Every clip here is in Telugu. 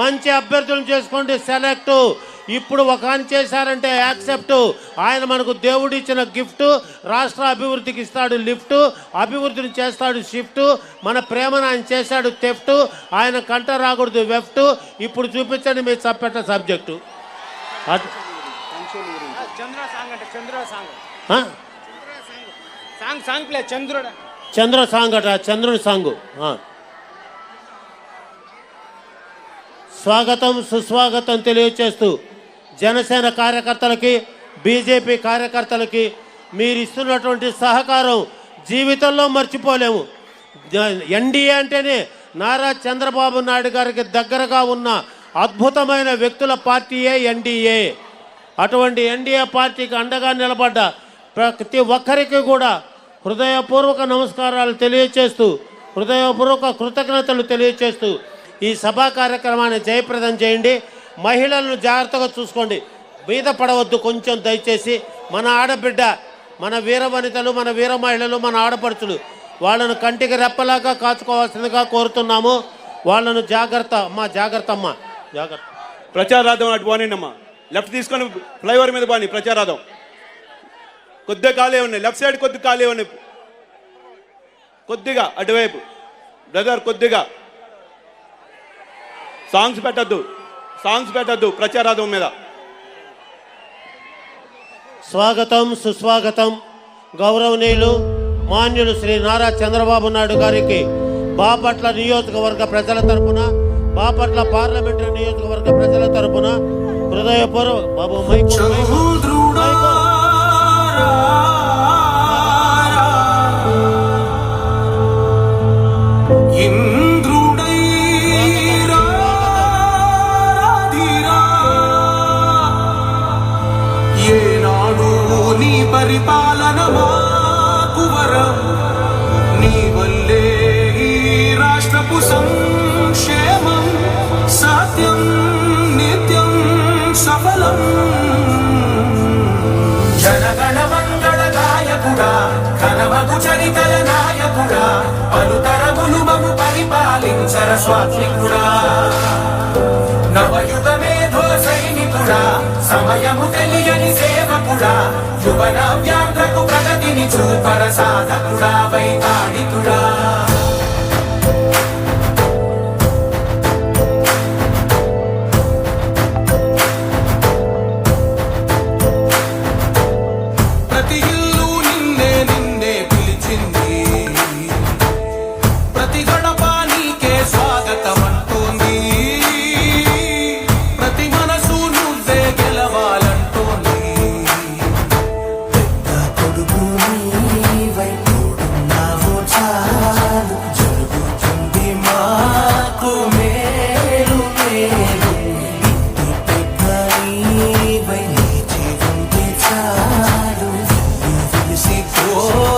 మంచి అభ్యర్థులను చేసుకోండి సెలెక్ట్. ఇప్పుడు ఒక ఆయన చేశారంటే యాక్సెప్ట్. ఆయన మనకు దేవుడు ఇచ్చిన గిఫ్ట్ రాష్ట్ర అభివృద్ధికి ఇస్తాడు లిఫ్ట్ అభివృద్ధిని చేస్తాడు షిఫ్ట్. మన ప్రేమను ఆయన చేశాడు తెఫ్ట్. ఆయన కంట రాకూడదు వెఫ్ట్. ఇప్పుడు చూపించండి మీ చప్పెట్ట సబ్జెక్టు. చంద్ర సాంగ్ అట చంద్రుని సాంగు. స్వాగతం సుస్వాగతం తెలియచేస్తూ జనసేన కార్యకర్తలకి బీజేపీ కార్యకర్తలకి మీరు ఇస్తున్నటువంటి సహకారం జీవితంలో మర్చిపోలేము. ఎన్డీఏ అంటేనే నారా చంద్రబాబు నాయుడు గారికి దగ్గరగా ఉన్న అద్భుతమైన వ్యక్తుల పార్టీయే ఎన్డీఏ అటువంటి ఎన్డీఏ పార్టీకి అండగా నిలబడ్డ ప్రతి ఒక్కరికి కూడా హృదయపూర్వక నమస్కారాలు తెలియచేస్తూ హృదయపూర్వక కృతజ్ఞతలు తెలియచేస్తూ ఈ సభా కార్యక్రమాన్ని జయప్రదం చేయండి. మహిళలను జాగ్రత్తగా చూసుకోండి. మీద పడవద్దు కొంచెం దయచేసి. మన ఆడబిడ్డ మన వీర వనితలు మన వీర మహిళలు మన ఆడపడుచులు వాళ్ళను కంటికి రెప్పలాగా కాచుకోవాల్సిందిగా కోరుతున్నాము. వాళ్ళను జాగ్రత్త అమ్మా జాగ్రత్త అమ్మా జాగ్రత్త. ప్రచారార్థం అటు పోనీనమ్మా. అమ్మా లెఫ్ట్ తీసుకొని ఫ్లైఓవర్ మీద పోని ప్రచారార్థం కొద్దిగా ఖాళీ ఉన్నాయి. లెఫ్ట్ సైడ్ కొద్దిగా ఖాళీ ఉన్నాయి. కొద్దిగా అటువైపు. బ్రదర్ కొద్దిగా. సాంగ్స్ పెట్టద్దు సాంగ్స్ పెట్టద్దు ప్రచారార్థం మీద. స్వాగతం సుస్వాగతం గౌరవనీయులు మాన్యులు శ్రీ నారా చంద్రబాబు నాయుడు గారికి. బాపట్ల నియోజకవర్గ ప్రజల తరపున బాపట్ల పార్లమెంటరీ నియోజకవర్గ ప్రజల తరపున హృదయపూర్వక బాబు మైకు ఏనాడు నీ పరిపాలన మాకు వరం. నీ వల్లే ఈ రాష్ట్రపు సంక్షేమం సత్యం నిత్యం సఫలం. జనగణ మంగళ గాయకుడా కనమగు చరితల నాయకుడా పలుతరములు మము పరిపాలించర స్వాత్మికుడా. సమయము తెలియని సేవకుడా యువన వ్యాధకు ప్రగతిని చూపర సాధకుడా వైతాళికుడా 워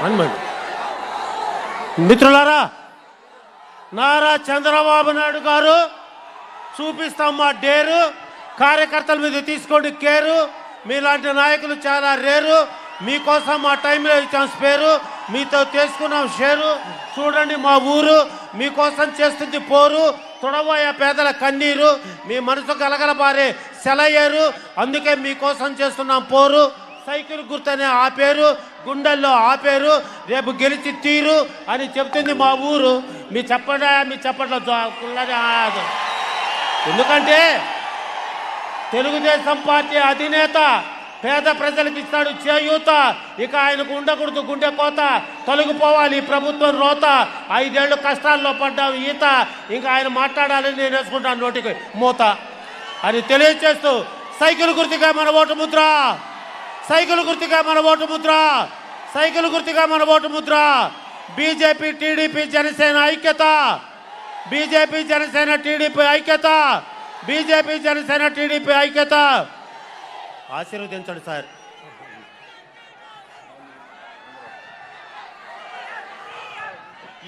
హనుమండి మిత్రులారా నారా చంద్రబాబు నాయుడు గారు చూపిస్తాం మా డేరు కార్యకర్తల మీద తీసుకోండి కేరు మీలాంటి నాయకులు చాలా రేరు మీకోసం మా టైంలో ఇచ్చాం స్పేరు మీతో చేసుకున్నాం షేరు చూడండి మా ఊరు మీకోసం చేస్తుంది పోరు తొడబోయే పేదల కన్నీరు మీ మనసు గలగలబారే సెలయ్యారు అందుకే మీకోసం చేస్తున్నాం పోరు సైకిల్ గుర్తనే ఆపేరు గుండెల్లో ఆపేరు రేపు గెలిచి తీరు అని చెప్తుంది మా ఊరు. మీ చెప్పడా మీ చెప్పట్లో జో- ఎందుకంటే తెలుగుదేశం పార్టీ అధినేత పేద ప్రజలకు ఇస్తాడు చేయూత. ఇక ఆయనకు ఉండకూడదు గుండె కోత. తొలగిపోవాలి ప్రభుత్వం రోత. ఐదేళ్ళు కష్టాల్లో పడ్డాం ఈత. ఇంకా ఆయన మాట్లాడాలని నేను వేసుకుంటాను నోటికి మూత. అని తెలియజేస్తూ సైకిల్ గుర్తుగా మన ఓటు ముద్ర. సైకిల్ గుర్తుగా మన ఓటు ముద్ర. సైకిల్ గుర్తుగా మన vote Mudra. BJP TDP Janasena ఐక్యత. బీజేపీ జనసేన టీడీపీ ఐక్యత. బీజేపీ జనసేన టీడీపీ ఐక్యత. ఆశీర్వదించండి సార్.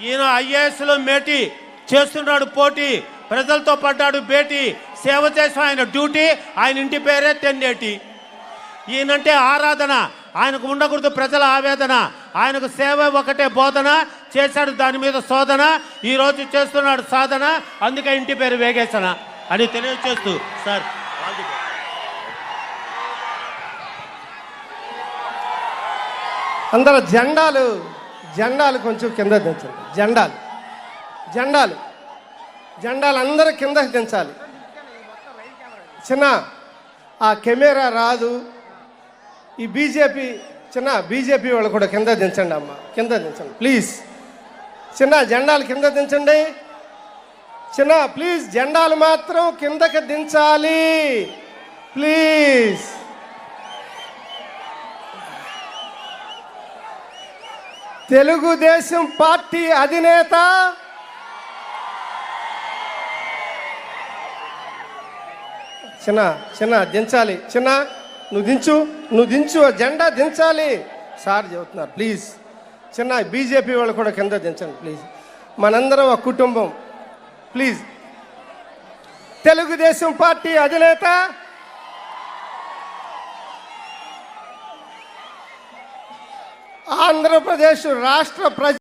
ఈయన ఐఏఎస్లో మేటి చేస్తున్నాడు పోటీ. ప్రజలతో పడ్డాడు భేటీ. సేవ చేసిన ఆయన డ్యూటీ. ఆయన ఇంటి పేరే తెన్నేటి ఈయనంటే ఆరాధన. ఆయనకు ఉండకూడదు ప్రజల ఆవేదన. ఆయనకు సేవ ఒకటే బోధన. చేశాడు దాని మీద శోధన. ఈరోజు చేస్తున్నాడు సాధన. అందుకే ఇంటి పేరు వేగేసన అని తెలియజేస్తూ సార్ అందరూ జెండాలు జెండాలు కొంచెం కింద దించండి. జెండాలు జెండాలు జెండాలు అందరూ కింద దించాలి. చిన్న ఆ కెమెరా రాదు. ఈ బీజేపీ చిన్న బీజేపీ వాళ్ళు కూడా కింద దించండి అమ్మ. కింద దించండి. ప్లీజ్. చిన్న జెండాలు కింద దించండి. చిన్న ప్లీజ్ జెండాలు మాత్రం కిందకి దించాలి. ప్లీజ్. తెలుగుదేశం పార్టీ అధినేత చిన్న చిన్న దించాలి. చిన్న నువ్వు దించు నువ్వు దించు జెండా దించాలి. సార్ చెబుతున్నారు ప్లీజ్ చిన్న బీజేపీ వాళ్ళు కూడా కింద దించండి ప్లీజ్ మనందరం ఒక కుటుంబం ప్లీజ్ తెలుగుదేశం పార్టీ అధినేత ఆంధ్రప్రదేశ్ రాష్ట్ర ప్రజ